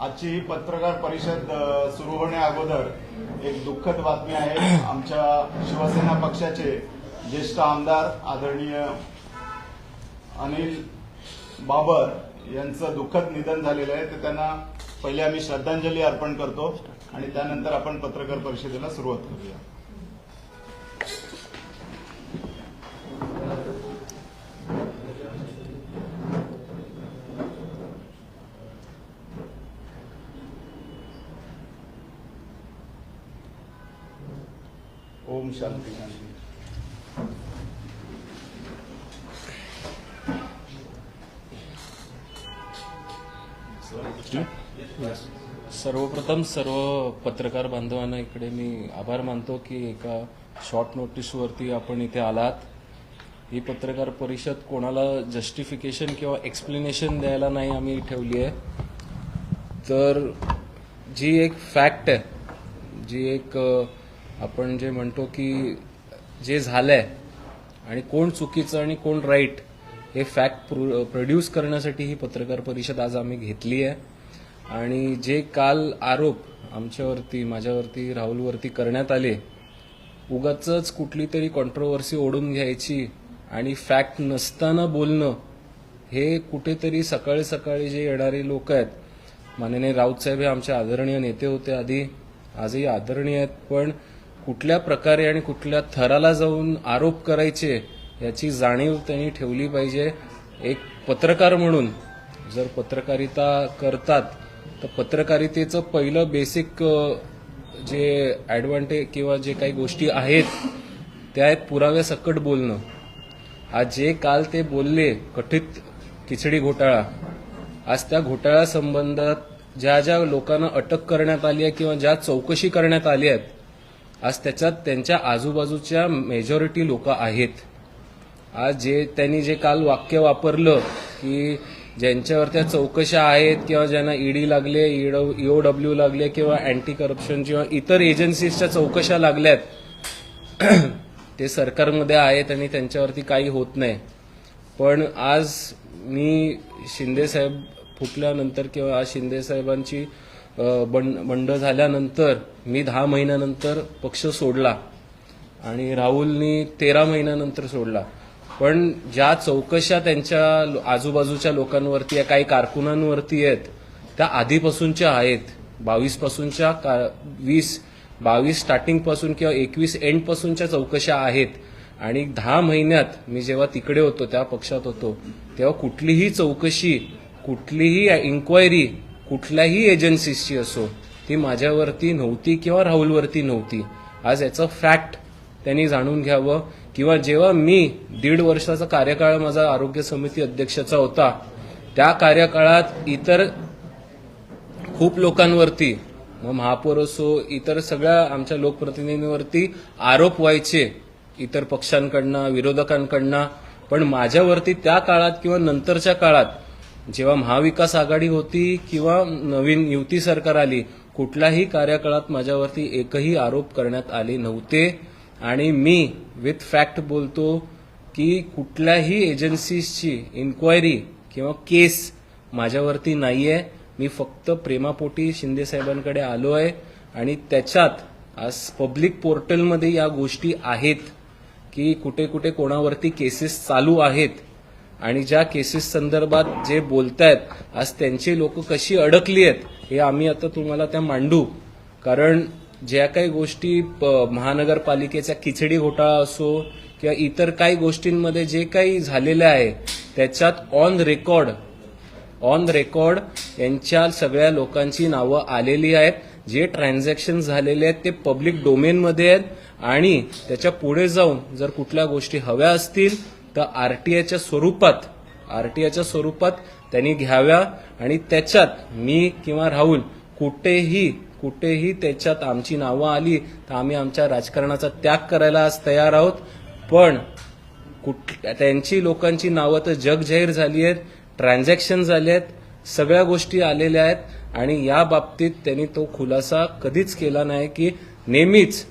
आजची ही पत्रकार परिषद सुरू होण्या अगोदर एक दुःखद बातमी आहे. आमच्या शिवसेना पक्षाचे ज्येष्ठ आमदार आदरणीय अनिल बाबर यांचं दुःखद निधन झालेलं आहे. तर त्यांना पहिले आम्ही श्रद्धांजली अर्पण करतो आणि त्यानंतर आपण पत्रकार परिषदेला सुरुवात करूया. ओम शांती शांती सर्वप्रथम सर्व पत्रकार बांधवांना इकडे मी आभार मानतो की एका शॉर्ट नोटीसवरती आपण इथे आलात. ही पत्रकार परिषद कोणाला जस्टिफिकेशन किंवा एक्सप्लेनेशन द्यायला नाही आम्ही ठेवली आहे. तर जी एक फॅक्ट आहे जी एक आपण जे म्हणतो की जे झालंय आणि कोण चुकीचं आणि कोण राईट हे फॅक्ट प्रोड्यूस करण्यासाठी ही पत्रकार परिषद आज आम्ही घेतली आहे. आणि जे काल आरोप आमच्यावरती माझ्यावरती राहुलवरती करण्यात आले उगाच कुठली तरी कॉन्ट्रोवर्सी ओढून घ्यायची आणि फॅक्ट नसताना बोलणं हे कुठेतरी सकाळी सकाळी जे येणारे लोक आहेत माननीय राऊत साहेब हे आमचे आदरणीय नेते होते आधी आजही आदरणीय आहेत पण कुठल्या प्रकारे आणि कुठल्या थराला जाऊन आरोप करायचे याची जाणीव त्यांनी ठेवली पाहिजे. एक पत्रकार म्हणून जर पत्रकारिता करतात तर पत्रकारितेचं पहिलं बेसिक जे ॲडव्हान्टेज किंवा जे काही गोष्टी आहेत त्या आहेत बोलणं. आज जे काल ते बोलले कथित खिचडी घोटाळा आज त्या घोटाळ्यासंबंधात ज्या ज्या लोकांना अटक करण्यात आली आहे किंवा ज्या चौकशी करण्यात आली आहेत आज त्याच्यात त्यांच्या आजूबाजूच्या मेजॉरिटी लोक आहेत. आज जे त्यांनी जे काल वाक्य वापरलं की ज्यांच्यावर त्या चौकशा आहेत किंवा ज्यांना ईडी लागले ईओडब्ल्यू लागले किंवा अँटी करप्शन किंवा इतर एजन्सीजच्या चौकशा लागल्यात ते सरकारमध्ये आहेत आणि त्यांच्यावरती काही होत नाही. पण आज मी शिंदे साहेब फुटल्यानंतर किंवा आज शिंदे साहेबांची बंड बंड झाल्यानंतर मी दहा महिन्यानंतर पक्ष सोडला. आणि राहुलनी तेरा महिन्यानंतर सोडला. पण ज्या चौकशा त्यांच्या आजूबाजूच्या लोकांवरती आहे, काही कारकुनांवरती आहेत त्या आधीपासूनच्या आहेत. बावीस पासूनच्या का- वीस बावीस स्टार्टिंगपासून किंवा एकवीस एंडपासूनच्या चौकशा आहेत. आणि दहा महिन्यात मी जेव्हा तिकडे होतो त्या पक्षात होतो तेव्हा कुठलीही चौकशी कुठलीही इन्क्वायरी कुठल्याही एजन्सीची असो ती माझ्यावरती नव्हती किंवा राहुलवरती नव्हती. आज याचं फॅक्ट त्यांनी जाणून घ्यावं. किंवा जेव्हा मी दीड वर्षाचा कार्यकाळ माझा आरोग्य समिती अध्यक्षाचा होता त्या कार्यकाळात इतर खूप लोकांवरती मग महापौर असो इतर सगळ्या आमच्या लोकप्रतिनिधींवरती आरोप व्हायचे इतर पक्षांकडनं विरोधकांकडनं. पण माझ्यावरती त्या काळात किंवा नंतरच्या काळात जेव्हा महाविकास आघाडी होती किंवा नवीन युती सरकार आली कुठल्याही कार्यकाळात माझ्यावरती एकही आरोप करण्यात आले नव्हते. आणि मी विथ फॅक्ट बोलतो की कुठल्याही एजन्सीजची इन्क्वायरी किंवा केस माझ्यावरती नाही आहे मी फक्त प्रेमापोटी शिंदेसाहेबांकडे आलो आहे आणि त्याच्यात आज पब्लिक पोर्टलमध्ये या गोष्टी आहेत की कुठे कुठे कोणावरती केसेस चालू आहेत. आणि ज्या केसेस संदर्भात जे बोलतायत आज त्यांची लोक कशी अडकली आहेत हे आम्ही आता तुम्हाला त्या मांडू. कारण ज्या काही गोष्टी प- महानगरपालिकेचा खिचडी घोटाळा असो किंवा इतर काही गोष्टींमध्ये जे काही झालेलं आहे त्याच्यात ऑन रेकॉर्ड ऑन रेकॉर्ड यांच्या सगळ्या लोकांची नावं आलेली आहेत. जे ट्रान्झॅक्शन झालेले आहेत ते पब्लिक डोमेनमध्ये आहेत. आणि त्याच्या पुढे जाऊन जर कुठल्या गोष्टी हव्या असतील तर आरटीआयच्या स्वरूपात आरटीआयच्या स्वरूपात त्यांनी घ्याव्या आणि त्याच्यात मी किंवा राहुल कुठेही कुठेही त्याच्यात आमची नावं आली तर आम्ही आमच्या राजकारणाचा त्याग करायला आज तयार आहोत. पण कुठ त्यांची लोकांची नावं तर जग जाहीर झाली आहेत ट्रान्झॅक्शन झाले आहेत सगळ्या गोष्टी आलेल्या आहेत आणि या बाबतीत त्यांनी तो खुलासा कधीच केला नाही की नेहमीच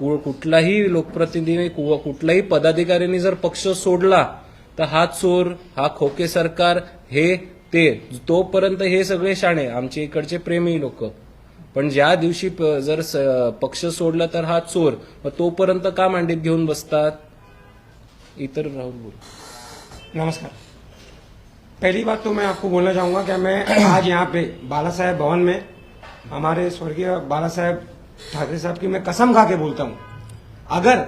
कुठलाही लोकप्रतिनिधी कु- कुठल्याही पदाधिकाऱ्यांनी जर पक्ष सोडला तर हा चोर हा खोके सरकार हे ते. तोपर्यंत हे सगळे शाणे आमचे इकडचे प्रेमी लोक. पण ज्या दिवशी प- जर स- पक्ष सोडला तर हा चोर. तोपर्यंत का मांडीत घेऊन बसतात? इतर राहुल बोल. नमस्कार. पहली बात तो मैं आपको बोलना चाहूंगा कि मैं आज यहाँ पे बाला साहेब भवन में हमारे स्वर्गीय बाला साहेब ठाकरे साहब की मैं कसम खा के बोलता हूँ, अगर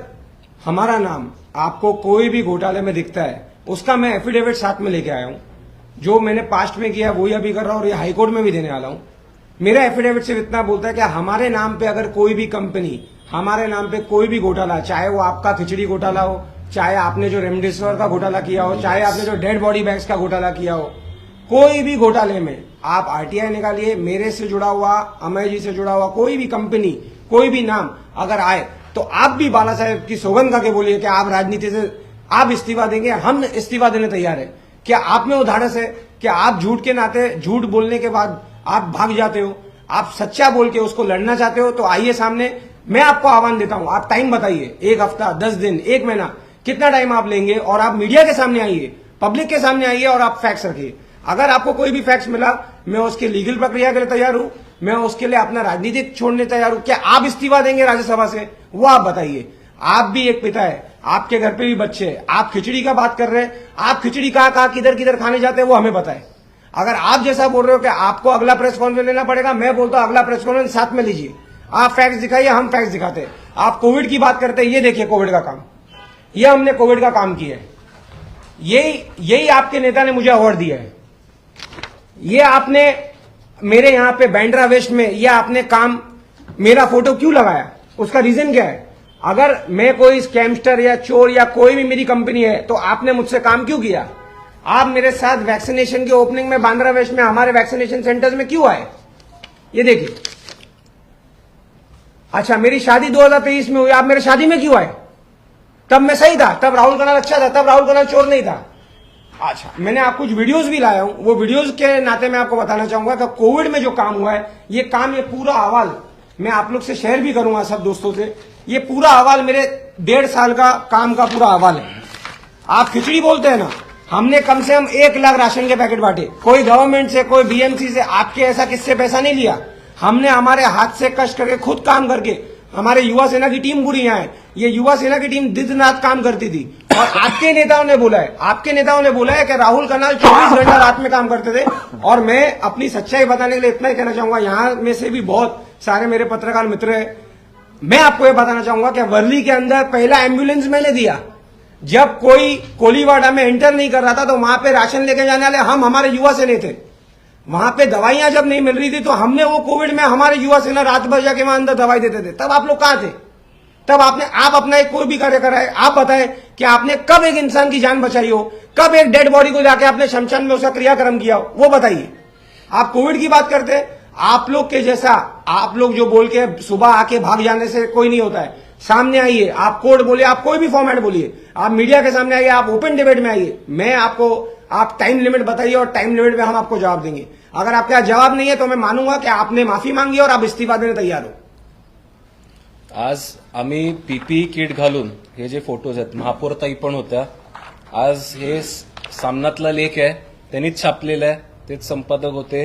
हमारा नाम आपको कोई भी घोटाले में दिखता है, उसका मैं एफिडेविट साथ में लेके आया हूँ। जो मैंने पास्ट में किया वही अभी कर रहा हूँ और ये हाईकोर्ट में भी देने वाला हूँ। मेरा एफिडेविट सिर्फ़ इतना बोलता है कि हमारे नाम पे अगर कोई भी कंपनी हमारे नाम पे कोई भी घोटाला, चाहे वो आपका खिचड़ी घोटाला हो, चाहे आपने जो रेमडेसिविर का घोटाला किया हो, चाहे आपने जो डेड बॉडी बैग्स का घोटाला किया हो कोई भी घोटाले में आप आरटीआई निकालिए, मेरे से जुड़ा हुआ, अमय जी से जुड़ा हुआ, कोई भी कंपनी, कोई भी नाम अगर आए तो आप भी बाला साहेब की सौगंध का के बोलिए कि आप राजनीति से, आप इस्तीफा देंगे, हम इस्तीफा देने तैयार है। क्या आप में उधारस है? कि आप झूठ के नाते, झूठ बोलने के बाद आप भाग जाते हो? आप सच्चा बोल के उसको लड़ना चाहते हो? तो आइए सामने, मैं आपको आह्वान देता हूँ, आप टाइम बताइए, एक हफ़्ता, दस दिन, एक महीना, कितना टाइम आप लेंगे? और आप मीडिया के सामने आइए पब्लिक के सामने आइए और आप फैक्ट्स रखिए। अगर आपको कोई भी फैक्ट्स मिला, मैं उसकी लीगल प्रक्रिया के लिए तैयार हूँ, मैं उसके लिए अपना राजनीतिक छोड़ने तैयार हूँ। क्या आप इस्तीफा देंगे राज्यसभा से? वो आप बताइए। आप भी एक पिता है, आपके घर पे भी बच्चे हैं, आप खिचड़ी का बात कर रहे हैं, आप खिचड़ी कहाँ कहाँ किधर किधर खाने जाते हैं, वो हमें बताए अगर आप जैसा बोल रहे हो कि आपको अगला प्रेस कॉन्फ्रेंस लेना पड़ेगा, मैं बोलता हूँ अगला प्रेस कॉन्फ्रेंस साथ में लीजिए। आप फैक्ट्स दिखाइए, हम फैक्ट्स दिखाते हैं। आप कोविड की बात करते हैं, ये देखिए कोविड का काम। ये हमने कोविड का काम किया है। यही यही आपके नेता ने मुझे अवार्ड दिया है। ये आपने मेरे यहाँ पे बैंड्रा वेस्ट में, ये आपने काम मेरा फ़ोटो क्यों लगाया? उसका रीजन क्या है? अगर मैं कोई स्कैमस्टर या चोर या कोई भी मेरी कंपनी है तो आपने मुझसे काम क्यों किया? आप मेरे साथ वैक्सीनेशन के ओपनिंग में, बांद्रा वेस्ट में, हमारे वैक्सीनेशन सेंटर्स में क्यों आए? ये देखिए। अच्छा मेरी शादी 2023 में हुई, आप मेरे शादी में क्यों आए? तब मैं सही था, तब राहुल कनाल अच्छा था, तब राहुल कनाल चोर नहीं था। अच्छा मैंने आप कुछ वीडियोस भी लाया हूँ। वो वीडियोस के नाते मैं आपको बताना चाहूँगा कि कोविड में जो काम हुआ है, ये काम, ये पूरा अहवाल मैं आप लोग से शेयर भी करूँगा सब दोस्तों से। ये पूरा अहवाल मेरे डेढ़ साल का काम का पूरा अहवाल है। आप खिचड़ी बोलते हैं ना, हमने कम से कम एक लाख राशन के पैकेट बांटे। कोई गवर्नमेंट से, कोई बीएमसी से, आपके ऐसा किससे पैसा नहीं लिया? हमने हमारे हाथ से कष्ट करके खुद काम करके, हमारे युवा सेना की टीम पूरी यहाँ है। ये युवा सेना की टीम दिन रात काम करती थी। और आपके नेताओं ने बोला है, आपके नेताओं ने बोला है कि राहुल कनाल चौबीस घंटा रात में काम करते थे। और मैं अपनी सच्चाई बताने के लिए इतना ही कहना चाहूँगा, यहाँ में से भी बहुत सारे मेरे पत्रकार मित्र है। मैं आपको ये बताना चाहूँगा कि वर्ली के अंदर पहला एंबुलेंस मैंने दिया। जब कोई कोलीवाड़ा में एंटर नहीं कर रहा था तो वहाँ पे राशन लेके जाने वाले हम हमारे युवा सेना थे। वहाँ पे दवाइयाँ जब नहीं मिल रही थी तो हमने वो कोविड में हमारे युवा सेना रात भर जाके वहाँ अंदर दवाई देते थे। तब आप लोग कहाँ थे? तब आपने, आप अपना एक कोई भी कार्य कराए आप बताएँ कि आपने कब एक इंसान की जान बचाई हो? कब एक डेड बॉडी को जाके आपने शमशान में उसका क्रियाक्रम किया हो? वो बताइए। आप कोविड की बात करते हैं, आप लोग के जैसा, आप लोग जो बोल के सुबह आके भाग जाने से कोई नहीं होता है। सामने आइए, आप कोड बोलिए, आप कोई भी फॉर्मेट बोलिए। आप मीडिया के सामने आइए, आप ओपन डिबेट में आइए। मैं आपको, आप टाइम लिमिट बताइए और टाइम लिमिट में हम आपको जवाब देंगे। अगर आपके जवाब नहीं है तो मैं मानूँगा कि आपने माफ़ी मांगी और आप इस्तीफा देने तैयार हो। आज आम्ही पीपीई किट घालून हे जे फोटोज आहेत महापौरताई पण होत्या आज हे सामनातला लेख आहे त्यांनीच छापलेलं आहे तेच संपादक होते.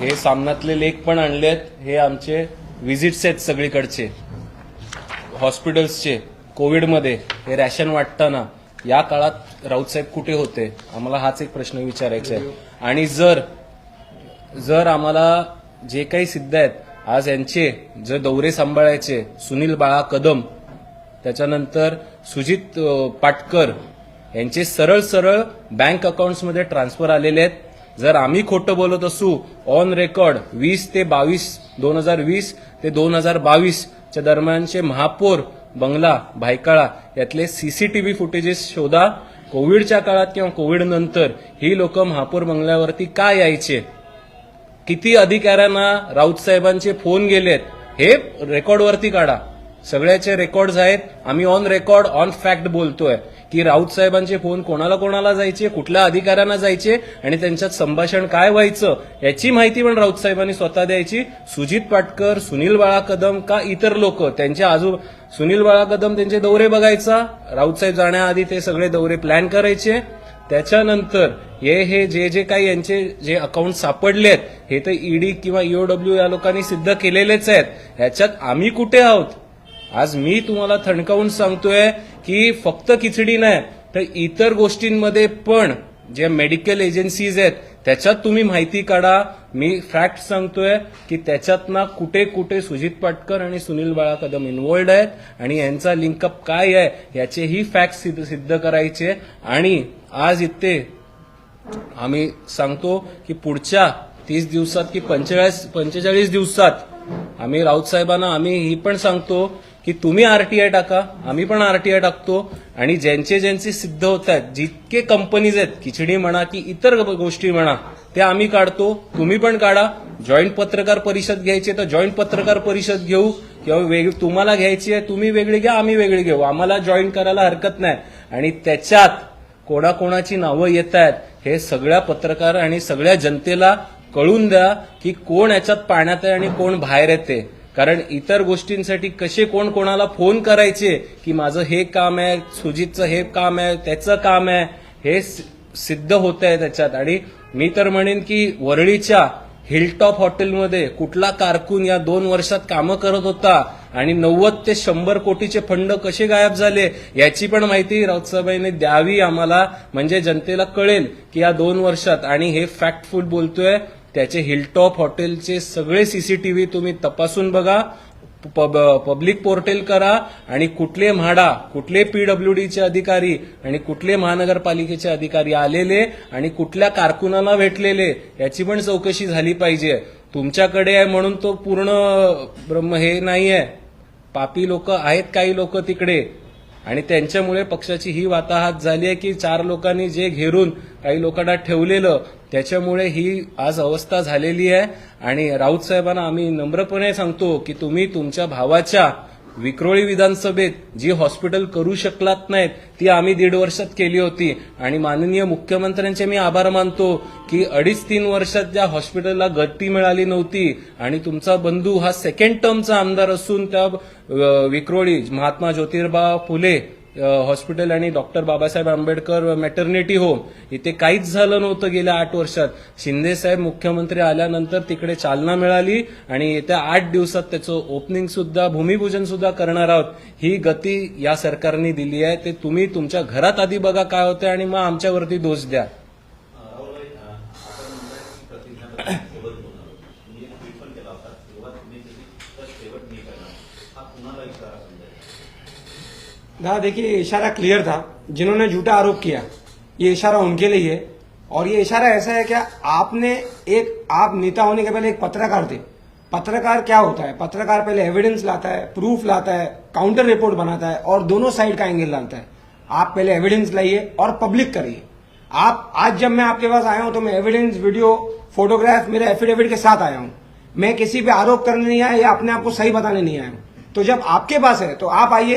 हे सामनातले लेख पण आणलेत हे आमचे व्हिजिट्स आहेत सगळीकडचे. हॉस्पिटल्सचे कोविडमध्ये हे रॅशन वाटताना या काळात राऊतसाहेब कुठे होते? आम्हाला हाच एक प्रश्न विचारायचा आहे. आणि जर जर आम्हाला जे काही सिद्ध आहेत आज यांचे जे दौरे सांभाळायचे सुनील बाळा कदम त्याच्यानंतर सुजित पाटकर यांचे सरळ सरळ बँक अकाउंट्समध्ये ट्रान्सफर आलेले आहेत. जर आम्ही खोटं बोलत असू ऑन रेकॉर्ड वीस ते बावीस दोन हजार वीस ते दोन हजार बावीसच्या दरम्यानचे महापौर बंगला भायकाळा यातले सीसीटीव्ही फुटेजेस शोधा. कोविडच्या काळात किंवा कोविड नंतर ही लोक महापौर बंगल्यावरती का यायचे? किती अधिकाऱ्यांना राऊत साहेबांचे फोन गेलेत हे रेकॉर्डवरती काढा. सगळ्याचे रेकॉर्ड्स आहेत. आम्ही ऑन रेकॉर्ड ऑन फॅक्ट बोलतोय. की राऊत साहेबांचे फोन कोणाला कोणाला जायचे कुठल्या अधिकाऱ्यांना जायचे आणि त्यांच्यात संभाषण काय व्हायचं याची माहिती पण राऊत साहेबांनी स्वतः द्यायची. सुजित पाटकर सुनील बाळा कदम का इतर लोक त्यांच्या आजू सुनील बाळा कदम त्यांचे दौरे बघायचा. राऊत साहेब जाण्याआधी ते सगळे दौरे प्लॅन करायचे. त्याच्यानंतर हे हे जे जे काही यांचे जे अकाउंट सापडले आहेत हे तर ईडी किंवा ईओडब्ल्यू या लोकांनी सिद्ध केलेलेच आहेत. ह्याच्यात आम्ही कुठे आहोत? आज मी तुम्हाला थणकावून सांगतोय की फक्त खिचडी नाही तर इतर गोष्टींमध्ये पण जे मेडिकल एजन्सीज आहेत त्याच्यात तुम्ही माहिती काढा. मी फॅक्ट सांगतोय की त्याच्यात ना कुठे कुठे सुजित पाटकर आणि सुनील बाळा कदम इन्वॉल्ड आहेत आणि यांचा लिंकअप काय आहे याचेही फॅक्ट सिद्ध सिद्ध करायचे. आणि आज इथे आम्ही सांगतो की पुढच्या तीस दिवसात की पंचेचाळीस पंचेचाळीस दिवसात आम्ही राऊत साहेबांना आम्ही ही पण सांगतो की तुम्ही आरटीआय टाका आम्ही पण आरटीआय टाकतो. आणि ज्यांचे ज्यांचे सिद्ध होत आहेत जितके कंपनीज आहेत खिचडी म्हणा की इतर गोष्टी म्हणा ते आम्ही काढतो. तुम्ही पण काढा. जॉईंट पत्रकार परिषद घ्यायची तर जॉईंट पत्रकार परिषद घेऊ. किंवा वेग तुम्हाला घ्यायची आहे तुम्ही वेगळी घ्या आम्ही वेगळी घेऊ. आम्हाला जॉईन करायला हरकत नाही. आणि त्याच्यात कोणाकोणाची नावं येत आहेत हे सगळ्या पत्रकार आणि सगळ्या जनतेला कळून द्या की कोण याच्यात पाण्यात आहे आणि कोण बाहेर येते. कारण इतर गोष्टींसाठी कसे कोण कोणाला फोन करायचे की माझं हे काम आहे सुजितचं हे काम आहे त्याचं काम आहे हे सि- सिद्ध होत आहे त्याच्यात. आणि मी तर म्हणेन की वरळीच्या हिलटॉप हॉटेलमध्ये कुठला कारकून या दोन वर्षात कामं करत होता आणि नव्वद ते शंभर कोटीचे फंड कसे गायब झाले याची पण माहिती राऊतसाहेबांनी द्यावी आम्हाला म्हणजे जनतेला कळेल की या दोन वर्षात. आणि हे फॅक्टफुल बोलतोय त्याचे हिलटॉप हॉटेलचे सगळे सीसीटीव्ही तुम्ही तपासून बघा पब पब्लिक पोर्टल करा आणि कुठले म्हाडा कुठले पीडब्ल्यूडीचे अधिकारी आणि कुठले महानगरपालिकेचे अधिकारी आलेले आणि कुठल्या कारकुनाला भेटलेले याची पण चौकशी झाली पाहिजे. तुमच्याकडे आहे म्हणून तो पूर्ण ब्रह्म हे नाही आहे पापी लोक आहेत काही लोक तिकडे. आणि त्यांच्यामुळे पक्षाची ही वाताहात झाली आहे की चार लोकांनी जे घेरून काही लोकांना ठेवलेलं त्याच्यामुळे ही आज अवस्था झालेली आहे. आणि राऊत साहेबांना आम्ही नम्रपणे सांगतो की तुम्ही तुमच्या भावाच्या विक्रोळी विधानसभेत जी हॉस्पिटल करू शकलात नाहीत ती आम्ही दीड वर्षात केली होती. आणि माननीय मुख्यमंत्र्यांचे मी आभार मानतो की अडीच तीन वर्षात ज्या हॉस्पिटलला गती मिळाली नव्हती आणि तुमचा बंधू हा सेकंड टर्मचा आमदार असून त्या विक्रोळी महात्मा ज्योतिर्बा फुले हॉस्पिटल आणि doctor Babasaheb Ambedkar maternity home इथे काहीच झालं नव्हतं गेल्या आठ वर्षात. शिंदे साहेब मुख्यमंत्री आल्यानंतर तिकडे चालना मिळाली आणि येत्या आठ दिवसात त्याचं ओपनिंग सुद्धा भूमिपूजन सुद्धा करणार आहोत. ही गती या सरकारने दिली आहे. ते तुम्ही तुमच्या घरात आधी बघा काय होते आणि मग आमच्यावरती दोष द्या. दादा देखिए इशारा क्लियर था। जिन्होंने झूठा आरोप किया, ये इशारा उनके लिए है और ये इशारा ऐसा है, क्या आपने एक, आप नेता होने के पहले एक पत्रकार थे? पत्रकार क्या होता है? पत्रकार पहले एविडेंस लाता है प्रूफ लाता है काउंटर रिपोर्ट बनाता है, और दोनों साइड का एंगल लाता है। आप पहले एविडेंस लाइए और पब्लिक करिए। आप, आज जब मैं आपके पास आया हूँ तो मैं एविडेंस वीडियो फोटोग्राफ मेरे एफिडेविट के साथ आया हूँ। मैं किसी पे आरोप करने नहीं आया या अपने आप को सही बताने नहीं आया हूँ। तो जब आपके पास है तो आप आइए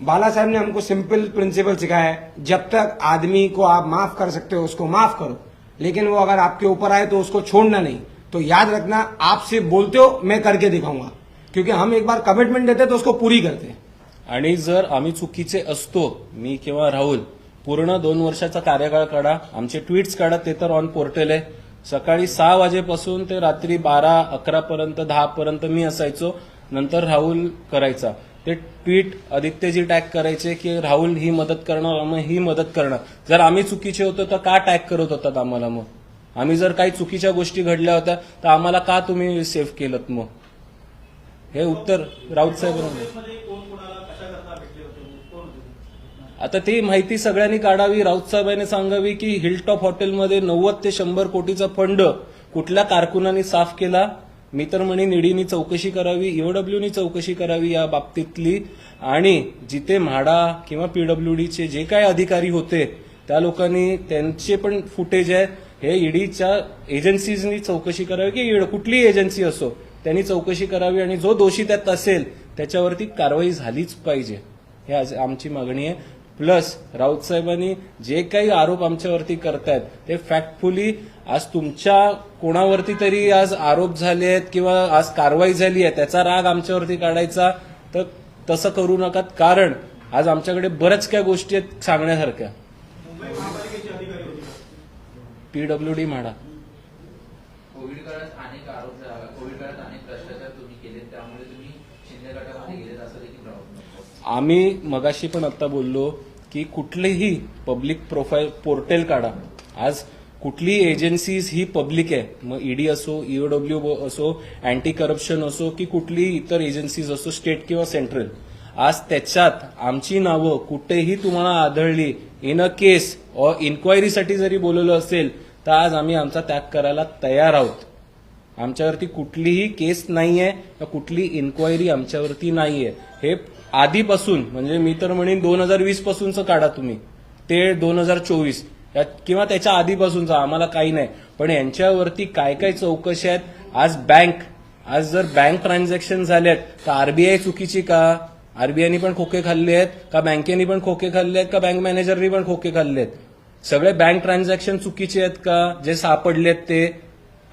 बाला साहब ने हमको सिंपल प्रिंसिपल सिखाया है जब तक आदमी को आप माफ कर सकते हो उसको माफ करो। लेकिन वो अगर आपके ऊपर आए तो उसको छोड़ना नहीं। तो याद रखना आपसे बोलते हो मैं करके दिखाऊंगा। क्योंकि हम एक बार कमिटमेंट देते तो उसको पूरी करते आणि जर आम्ही चुकीचे असतो मी किंवा राहुल पूर्ण दोन वर्षाचा कार्यकाळ काढा आमचे ट्विट्स काढा ते तर ऑन पोर्टल आहे. सकाळी सहा वाजेपासून ते रात्री बारा अकरा पर्यंत दहा पर्यंत मी असायचो. नंतर राहुल करायचा. ते ट्विट आदित्यजी टॅग करायचे की राहुल ही मदत करणार मग ही मदत करणार. जर आम्ही चुकीचे होतो तर का टॅग करत होतात आम्हाला मग? आम्ही जर काही चुकीच्या गोष्टी घडल्या होत्या तर आम्हाला का तुम्ही सेव्ह केलं मग? हे उत्तर राऊत साहेब आता ती माहिती सगळ्यांनी काढावी राऊत साहेबांनी सांगावी की हिलटॉप हॉटेलमध्ये नव्वद ते शंभर कोटीचा फंड कुठल्या कारकुनांनी साफ केला? मी तर म्हणे निडीनी चौकशी करावी ईओडब्ल्यूनी चौकशी करावी या बाबतीतली. आणि जिथे म्हाडा किंवा पीडब्ल्यूडीचे जे काय अधिकारी होते त्या लोकांनी त्यांचे पण फुटेज आहे. हे ईडीच्या एजन्सीजनी चौकशी करावी की ईड- कुठलीही एजन्सी असो त्यांनी चौकशी करावी आणि जो दोषी त्यात असेल त्याच्यावरती कारवाई झालीच पाहिजे. हे आज आमची मागणी आहे. प्लस राऊत साहेबांनी जे काही आरोप आमच्यावरती करतायत ते फॅक्टफुली आज तुमच्या कोणावरती तरी आज आरोप झाले आहेत किंवा आज कारवाई झाली आहे त्याचा राग आमच्यावरती काढायचा तर तसं करू नका कारण आज आमच्याकडे बऱ्याच काय गोष्टी आहेत सांगण्यासारख्या. PWD MHADA. कोविड काळात अनेक आरोप झाला कोविड काळात अनेक भ्रष्टाचार तुम्ही केले त्यामुळे तुम्ही शिंदे गटामध्ये गेलेत असं देखील राहू आम्ही मगाशी पण आता बोललो की कुठलीही पब्लिक प्रोफाईल पोर्टल काढा. आज कुठली एजन्सीज ही पब्लिक आहे? मग ईडी असो ईओडब्ल्यू असो अँटी करप्शन असो की कुठली इतर एजन्सीज असो स्टेट किंवा सेंट्रल आज त्याच्यात आमची नावं कुठेही तुम्हाला आढळली इन अ केस ऑर इन्क्वायरीसाठी जरी बोलवलं असेल तर आज आम्ही आमचा त्याग करायला तयार आहोत. आमच्यावरती कुठलीही केस नाहीये कुठली इन्क्वायरी आमच्यावरती नाहीये. हे आधीपासून म्हणजे मी तर म्हणेन दोन हजार वीस पासूनच काढा तुम्ही. ते दोन हजार चोवीस. किंवा त्याच्या आधीपासूनचा आम्हाला काही नाही. पण यांच्यावरती काय काय चौकशी आहेत आज बँक आज जर बँक ट्रान्झॅक्शन झाल्यात तर आरबीआय चुकीची का? आरबीआयनी पण खोके खाल्ले आहेत का बँकेनी पण खोके खाल्ले आहेत का बँक मॅनेजरनी पण खोके खाल्ले आहेत? सगळे बँक ट्रान्झॅक्शन चुकीचे आहेत का? जे सापडलेत ते.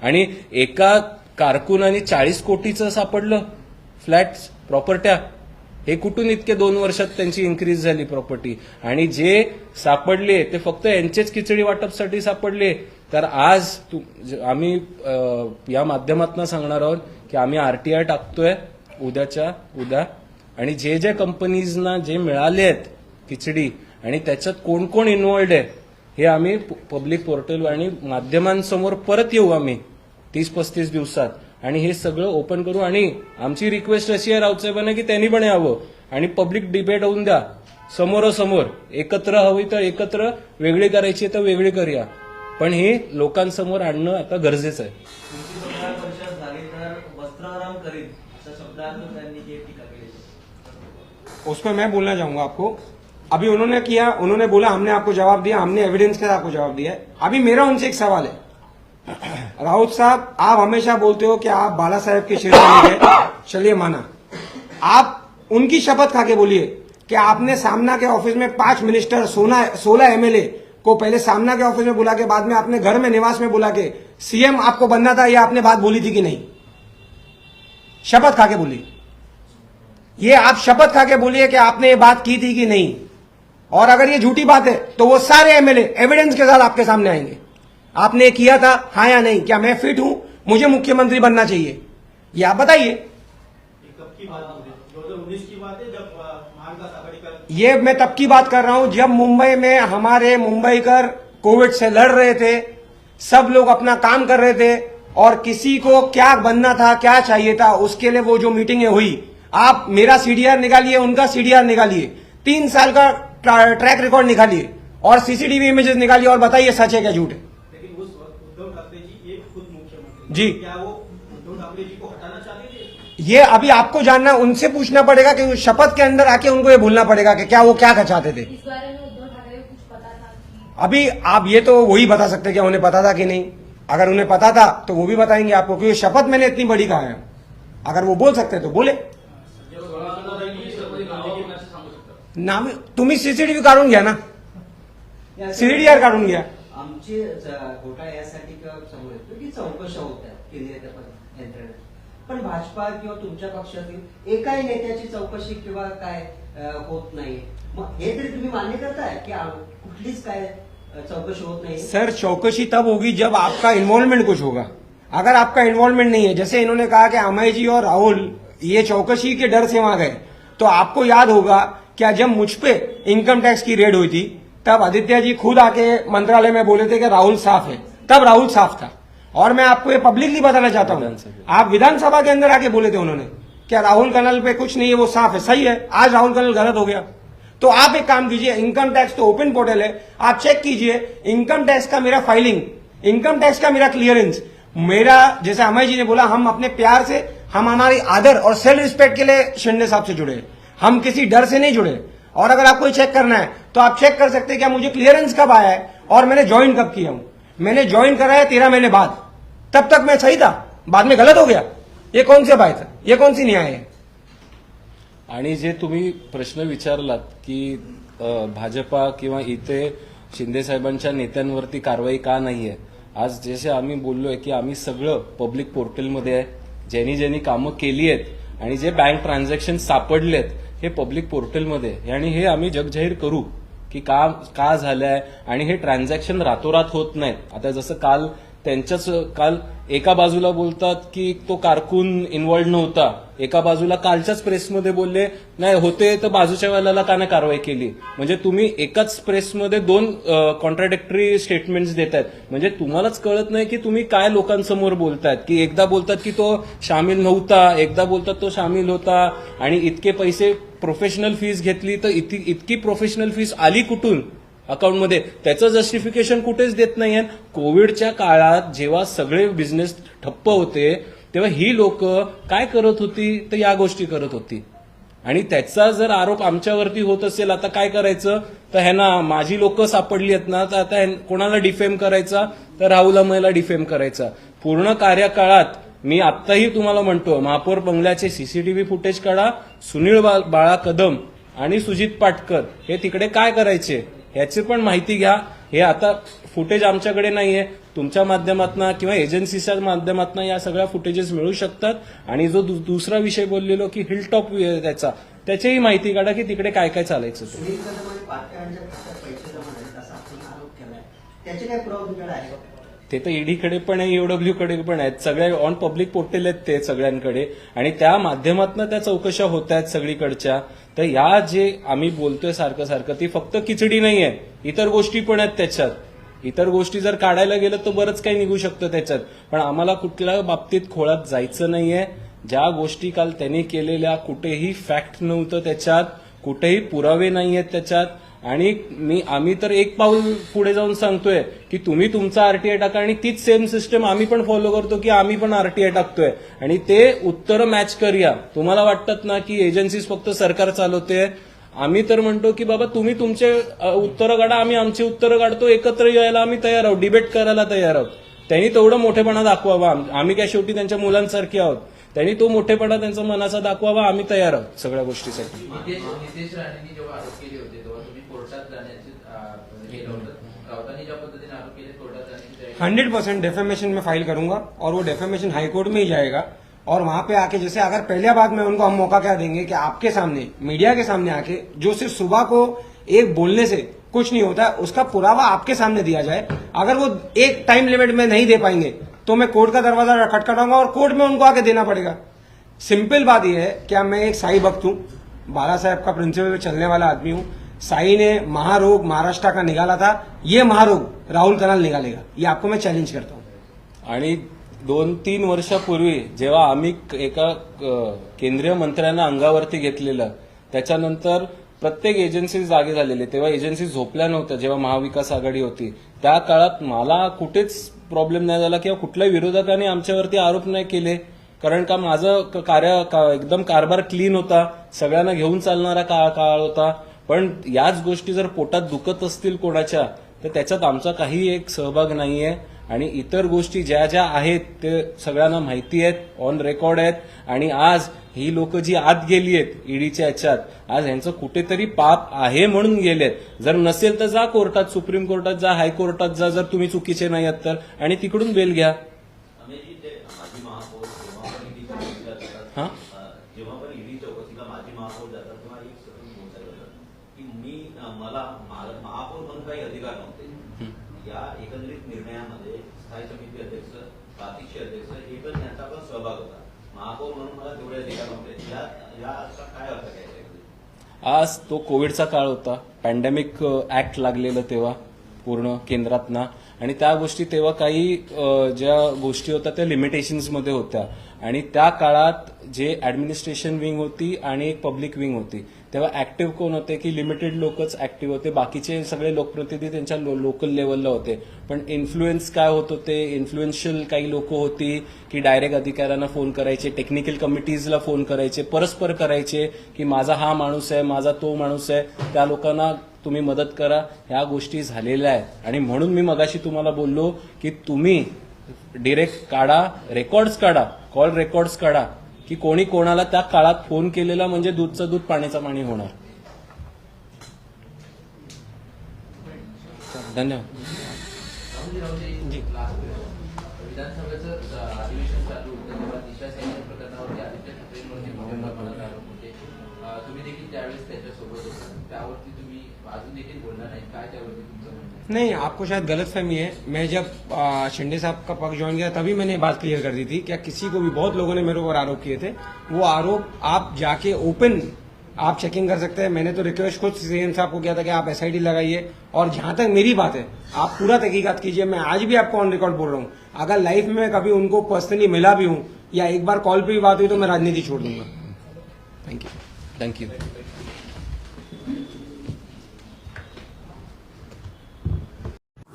आणि एका कारकुनाने चाळीस कोटीचं सापडलं. फ्लॅट्स प्रॉपर्ट्या हे कुठून इतके दोन वर्षात त्यांची इन्क्रीज झाली प्रॉपर्टी आणि जे सापडले ते फक्त यांचेच खिचडी वाटपसाठी सापडले. तर आज आम्ही या माध्यमातून सांगणार आहोत की आम्ही आरटीआय टाकतोय उद्याच्या उद्या. आणि जे जे कंपनीजना जे मिळाले आहेत खिचडी आणि त्याच्यात कोण कोण इन्व्हॉल्ड आहे हे आम्ही पब्लिक पोर्टल आणि माध्यमांसमोर परत येऊ आम्ही तीस पस्तीस दिवसात. आणि हे सगळं ओपन करू आणि आमची रिक्वेस्ट अशी आहे राऊतसाहेबांना की त्यांनी पण यावं. आणि पब्लिक डिबेट होऊन द्या. समोरासमोर. एकत्र हवी तर एकत्र वेगळी करायची तर वेगळी करूया. पण हे लोकांसमोर आणणं आता गरजेचं आहे. उसमें मैं बोलना चाहूंगा आपको। अभी उन्होंने किया उन्होंने बोला हमने आपको जवाब दिया हमने एविडेंस के साथ आपको जवाब दिया अभी मेरा उनसे एक सवाल है। राउत साहब, आप हमेशा बोलते हो कि आप बाला साहेब के शेर चलिए माना। आप उनकी शपथ खा के बोलिए कि आपने सामना के ऑफ़िस में पाँच मिनिस्टर, सोना, सोलह एमएलए को पहले सामना के ऑफ़िस में बुला के, बाद में आपने घर में निवास में बुला के सीएम आपको बनना था, ये आपने बात बोली थी कि नहीं? शपथ खा के बोली ये आप शपथ खा के बोलिए कि आपने ये बात की थी कि नहीं। और अगर ये झूठी बात है तो वो सारे एमएलए एविडेंस के साथ आपके सामने आएँगे। आपने किया था हाँ या नहीं? क्या मैं फिट हूँ? मुझे मुख्यमंत्री बनना चाहिए। ये आप बताइए। ये मैं तब की बात कर रहा हूँ जब मुंबई में हमारे मुंबईकर कोविड से लड़ रहे थे। सब लोग अपना काम कर रहे थे और किसी को क्या बनना था क्या चाहिए था उसके लिए वो जो मीटिंगें हुई। आप मेरा सीडीआर निकालिए उनका सीडीआर निकालिए। तीन साल का ट्रैक रिकॉर्ड निकालिए और सीसीटीवी इमेजेस निकालिए और बताइए सच है क्या झूठ है लेकिन उस वक्त उद्धव ठाकरे जी एक खुद मुख्यमंत्री जी। क्या वो उद्धव ठाकरे जी को हटाना चाहते ये अभी आपको जानना उनसे पूछना पड़ेगा कि उस शपथ के अंदर आके उनको ये भूलना पड़ेगा कि क्या वो क्या चाहते थे। इस बारे में उद्धव ठाकरे को कुछ पता था अभी आप ये तो वही बता सकते क्या उन्हें पता था कि नहीं। अगर उन्हें पता था तो वो भी बताएँगे आपको क्योंकि शपथ मैंने इतनी बड़ी कहा है। अगर वो बोल सकते तो बोले। नाम तुम्ही सीसीटीव्ही काढून घ्या ना? सीडीआर काढून घ्या आमचे घोटाळा यासाठी किंवा समोर येतो की चौकशा होत केंद्रीय तपास यंत्रणेत. पण भाजपा किंवा तुमच्या पक्षातील एकाही नेत्याची चौकशी किंवा काय होत नाही. मग हे तरी तुम्ही मान्य करताय की कुठलीच काय चौकशी होत नाही? सर चौकशी तब होगी जब आपका इन्वॉल्वमेंट कुछ होगा. अगर आपका इन्वॉल्वमेंट नहीं है जैसे इन्होंने कहा कि अमय जी और राहुल ये चौकशी के डर से वहां गए तो आपको याद होगा क्या जब मुझ पे इनकम टैक्स की रेड हुई थी तब आदित्य जी खुद आके मंत्रालय में बोले थे कि राहुल साफ़ है। तब राहुल साफ़ था। और मैं आपको ये पब्लिकली बताना चाहता हूँ। आप विधानसभा के अंदर आके बोले थे उन्होंने क्या राहुल कनल पे कुछ नहीं है वो साफ़ है। सही है आज राहुल कनल गलत हो गया। तो आप एक काम कीजिए इनकम टैक्स तो ओपन पोर्टल है। आप चेक कीजिए इनकम टैक्स का मेरा फाइलिंग इनकम टैक्स का मेरा क्लियरेंस मेरा जैसे अमय जी ने बोला हम अपने प्यार से हम हमारी आदर और सेल्फ रिस्पेक्ट के लिए शिंदे साहब से जुड़े हम किसी डर से नहीं जुड़े। और अगर आपको चेक करना है तो आप चेक कर सकते हैं क्या मुझे क्लियरेंस कब आया है और मैंने ज्वाइन कब किया हूं। मैंने ज्वाइन करा है तेरह महीने बाद। तब तक मैं सही था? बाद में गलत हो गया? ये कौन से बात है? ये कौन सी न्याय है? आणि जे तुम्ही प्रश्न विचारलात की भाजपा किंवा इथे शिंदे साहेबांच्या नेत्यांवरती कारवाई का नाहीये? आज जसे आम्ही बोललोय की आम्ही सगळं पब्लिक पोर्टलमध्ये आहे ज्यांनी ज्यांनी कामं केली आहेत आणि जे बँक ट्रान्झॅक्शन सापडलेत हे पब्लिक पोर्टलमध्ये आहे. आणि हे आम्ही जगजाहीर करू. की का का झालंय आणि हे ट्रान्झॅक्शन रातोरात होत नाहीत. आता जसं काल त्यांच्याच काल एका बाजूला बोलतात की तो कारकून इन्वॉल्ड नव्हता. एका बाजूला कालच्याच प्रेसमध्ये बोलले नाही होते तर बाजूच्या वेळेला का नाही कारवाई केली. म्हणजे तुम्ही एकाच प्रेसमध्ये दोन कॉन्ट्राडिक्टरी स्टेटमेंट्स देत आहेत म्हणजे तुम्हालाच कळत नाही की तुम्ही काय लोकांसमोर बोलतायत. की एकदा बोलतात की तो सामील नव्हता एकदा बोलतात तो सामील होता आणि इतके पैसे प्रोफेशनल फीज घेतली तर इतकी इतकी प्रोफेशनल फीज आली कुठून? अकाउंटमध्ये. त्याचं जस्टिफिकेशन कुठेच देत नाहीये. कोविडच्या काळात जेव्हा सगळे बिझनेस ठप्प होते तेव्हा ही लोक काय करत होती? तर या गोष्टी करत होती. आणि त्याचा जर आरोप आमच्यावरती होत असेल आता काय करायचं? तर ह्यांना माझी लोक सापडली आहेत ना तर आता कोणाला डिफेम करायचा? तर राहुल अमयला डिफेम करायचा. पूर्ण कार्यकाळात मी आत्ताही तुम्हाला म्हणतो महापौर बंगल्याचे सीसीटीव्ही फुटेज काढा सुनील बा- बाळा कदम आणि सुजित पाटकर हे तिकडे काय करायचे? ह्याची पण माहिती घ्या. हे आता फुटेज आमच्याकडे नाहीये. तुमच्या माध्यमातून किंवा एजन्सीच्या माध्यमातून या सगळ्या फुटेजेस मिळू शकतात. आणि जो दु- दुसरा विषय बोललेलो की हिलटॉप त्याचा त्याचीही माहिती काढा की तिकडे काय काय चालायचं ते. तर ईडीकडे पण आहे ईओडब्ल्यू कडे पण आहेत. सगळ्या ऑन पब्लिक पोर्टल आहेत ते सगळ्यांकडे. आणि त्या माध्यमातून त्या चौकशा होत आहेत सगळीकडच्या. तर या जे आम्ही बोलतोय सारखं सारखं ती फक्त खिचडी नाही आहे. इतर गोष्टी पण आहेत त्याच्यात. इतर गोष्टी जर काढायला गेलं तर बरंच काही निघू शकतं त्याच्यात. पण आम्हाला कुठल्या बाबतीत खोळात जायचं नाहीये. ज्या गोष्टी काल त्यांनी केलेल्या कुठेही फॅक्ट नव्हतं त्याच्यात. कुठेही पुरावे नाही आहेत त्याच्यात. आणि मी आम्ही तर एक पाऊल पुढे जाऊन सांगतोय की तुम्ही तुमचा आरटीआय टाका आणि तीच सेम सिस्टम आम्ही पण फॉलो करतो की आम्ही पण आरटीआय टाकतोय. आणि ते उत्तर मॅच करूया. तुम्हाला वाटतात ना की एजन्सीज फक्त सरकार चालवते? आम्ही तर म्हणतो की बाबा तुम्ही तुमचे उत्तरं काढा आम्ही आमची उत्तरं काढतो एकत्र यायला आम्ही तयार आहोत डिबेट करायला तयार आहोत. त्यांनी तेवढं मोठेपणा दाखवावा. आम्ही काय शेवटी त्यांच्या मुलांसारखे आहोत. त्यांनी तो मोठेपणा त्यांचा मनाचा दाखवावा आम्ही तयार आहोत सगळ्या गोष्टीसाठी. हंड्रेड परसेंट डेफेमेशन में फ़ाइल करूँगा और वो डेफेमेशन हाईकोर्ट में ही जाएगा। और वहाँ पे आके जैसे अगर पहले बात में उनको हम मौका क्या देंगे कि आपके सामने मीडिया के सामने आके, जो सिर्फ़ सुबह को एक बोलने से कुछ नहीं होता, उसका पुरावा आपके सामने दिया जाए। अगर वो एक टाइम लिमिट में नहीं दे पाएँगे तो मैं कोर्ट का दरवाज़ा खटखटाऊँगा और कोर्ट में उनको आके देना पड़ेगा। सिंपल बात यह है क्या मैं एक साई भक्त हूँ, बाला साहेब का प्रिंसिपल चलने वाला आदमी हूँ। साई ने महारोग महाराष्ट्र का निकाला था ये महारोग राहुल कनाल निकालेगा ये आपको मैं चैलेंज करता हूँ. आणि दोन तीन वर्षापूर्वी जेव्हा आम्ही एका केंद्रीय मंत्र्यांना अंगावरती घेतलेलं त्याच्यानंतर प्रत्येक एजन्सी जागे झालेले. तेव्हा एजन्सी झोपल्या नव्हत्या जेव्हा महाविकास आघाडी होती. त्या काळात मला कुठेच प्रॉब्लेम नाही झाला किंवा कुठल्याही विरोधकाने आमच्यावरती आरोप नाही केले. कारण का माझं कार्य का- एकदम कारभार क्लीन होता. सगळ्यांना घेऊन चालणारा काळ काळ होता. पण याच गोष्टी जर पोटात दुखत असतील कोणाच्या तर त्याच्यात आमचा काही एक सहभाग नाहीये. आणि इतर गोष्टी ज्या ज्या आहेत ते सगळ्यांना माहिती आहेत ऑन रेकॉर्ड आहेत. आणि आज ही लोक जी आत गेली आहेत ईडीच्या याच्यात आज यांचं कुठेतरी पाप आहे म्हणून गेलेत. जर नसेल तर जा कोर्टात सुप्रीम कोर्टात जा हायकोर्टात जा जर तुम्ही चुकीचे नाही आहात तर. आणि तिकडून बेल घ्या. आम्ही ते माजी महापौर जेव्हा पण ईडी चौकशीला जातात हा? अं, जेव्हा पण ईडी चौकशीला माजी महापौर जातात तेव्हा एक सतत बोलतात जातात की मी अं, मला मा- महापौर म्हणून काही अधिकार नव्हते या एकंदरीत निर्णयामध्ये स्थायी समिती अध्यक्ष प्रातिक्षे अध्यक्ष हे पण यांचा पण सहभाग होता महापौर म्हणून मला तेवढे अधिकार नव्हते या याचा काय अर्थ घ्यायचा आहे? आज तो कोविडचा काळ होता. पॅन्डेमिक ऍक्ट लागलेलं तेव्हा पूर्ण केंद्रातना. आणि त्या गोष्टी तेव्हा काही ज्या गोष्टी होत्या त्या लिमिटेशन्समध्ये होत्या. आणि त्या काळात जे ऍडमिनिस्ट्रेशन विंग होती आणि एक पब्लिक विंग होती तेव्हा ऍक्टिव्ह कोण होते की लिमिटेड लोकच ऍक्टिव्ह होते. बाकीचे सगळे लोकप्रतिनिधी त्यांच्या लो लोकल लेवलला होते. पण इन्फ्लुएन्स काय होत होते? इन्फ्लुएन्शियल काही लोक होती की डायरेक्ट अधिकाऱ्यांना फोन करायचे टेक्निकल कमिटीजला फोन करायचे परस्पर करायचे की माझा हा माणूस आहे माझा तो माणूस आहे. त्या लोकांना तुम्ही मदत करा. ह्या गोष्टी झालेल्या आहेत. आणि म्हणून मी मगाशी तुम्हाला बोललो की तुम्ही डिरेक्ट काढा रेकॉर्ड्स काढा. कॉल रेकॉर्ड्स काढा की कोणी कोणाला त्या काळात फोन केलेला म्हणजे दूधचं दूध पाण्याचं पाणी होणार. धन्यवाद. नाही, आपको शायद गलत फहमी है। मैं जब शिंदे साहब का पक्ष ज्वाइन किया, तभी मैंने बात क्लियर कर दी थी क्या किसी को भी, बहुत लोगों ने मेरे ऊपर आरोप किए थे। वो आरोप आप जाके ओपन आप चेकिंग कर सकते हैं। मैंने तो रिक्वेस्ट खुद सीएम साहब को किया था कि आप एसआईटी लगाइए। और जहाँ तक मेरी बात है, आप पूरा तहकीकात कीजिए। मैं आज भी आपको ऑन रिकॉर्ड बोल रहा हूँ। अगर लाइफ में कभी उनको पर्सनली मिला भी हूँ या एक बार कॉल पर भी बात हुई तो मैं राजनीति छोड़ दूँगा। Thank you thank you